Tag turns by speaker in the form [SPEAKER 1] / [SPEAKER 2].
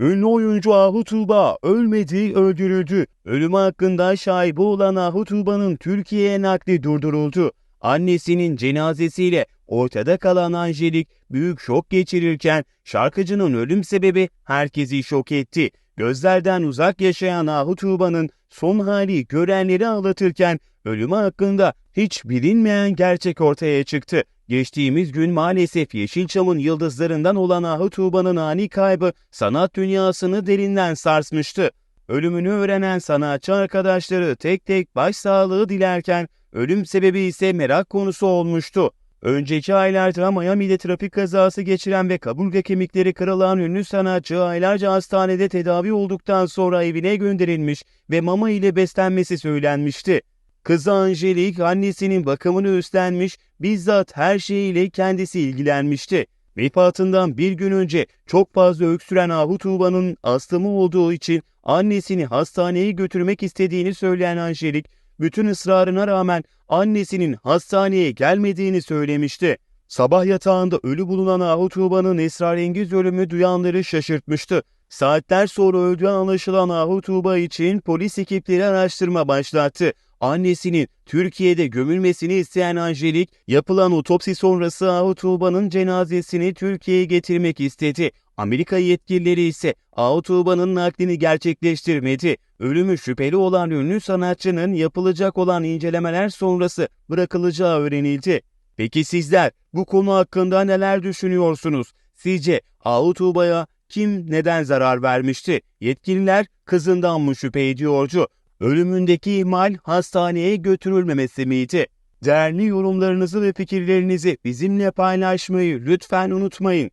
[SPEAKER 1] Ünlü oyuncu Ahu Tuğba ölmedi, öldürüldü. Ölümü hakkında şaibe olan Ahu Tuğba'nın Türkiye'ye nakli durduruldu. Annesinin cenazesiyle ortada kalan Angelik büyük şok geçirirken şarkıcının ölüm sebebi herkesi şok etti. Gözlerden uzak yaşayan Ahu Tuğba'nın son hali görenleri ağlatırken ölümü hakkında hiç bilinmeyen gerçek ortaya çıktı. Geçtiğimiz gün maalesef Yeşilçam'ın yıldızlarından olan Ahu Tuğba'nın ani kaybı sanat dünyasını derinden sarsmıştı. Ölümünü öğrenen sanatçı arkadaşları tek tek başsağlığı dilerken ölüm sebebi ise merak konusu olmuştu. Önceki aylarda Miami'de trafik kazası geçiren ve kaburga kemikleri kırılan ünlü sanatçı aylarca hastanede tedavi olduktan sonra evine gönderilmiş ve mama ile beslenmesi söylenmişti. Kızı Angelik annesinin bakımını üstlenmiş, bizzat her şeyiyle kendisi ilgilenmişti. Vefatından bir gün önce çok fazla öksüren Ahu Tuğba'nın astımı olduğu için annesini hastaneye götürmek istediğini söyleyen Angelik, bütün ısrarına rağmen annesinin hastaneye gelmediğini söylemişti. Sabah yatağında ölü bulunan Ahu Tuğba'nın esrarengiz ölümü duyanları şaşırtmıştı. Saatler sonra öldüğü anlaşılan Ahu Tuğba için polis ekipleri araştırma başlattı. Annesinin Türkiye'de gömülmesini isteyen Angelik, yapılan otopsi sonrası Ahu Tuğba'nın cenazesini Türkiye'ye getirmek istedi. Amerika yetkilileri ise Ahu Tuğba'nın naklini gerçekleştirmedi. Ölümü şüpheli olan ünlü sanatçının yapılacak olan incelemeler sonrası bırakılacağı öğrenildi. Peki sizler bu konu hakkında neler düşünüyorsunuz? Sizce Ahu Tuğba'ya kim neden zarar vermişti? Yetkililer kızından mı şüphe ediyordu? Ölümündeki ihmal hastaneye götürülmemesi miydi? Değerli yorumlarınızı ve fikirlerinizi bizimle paylaşmayı lütfen unutmayın.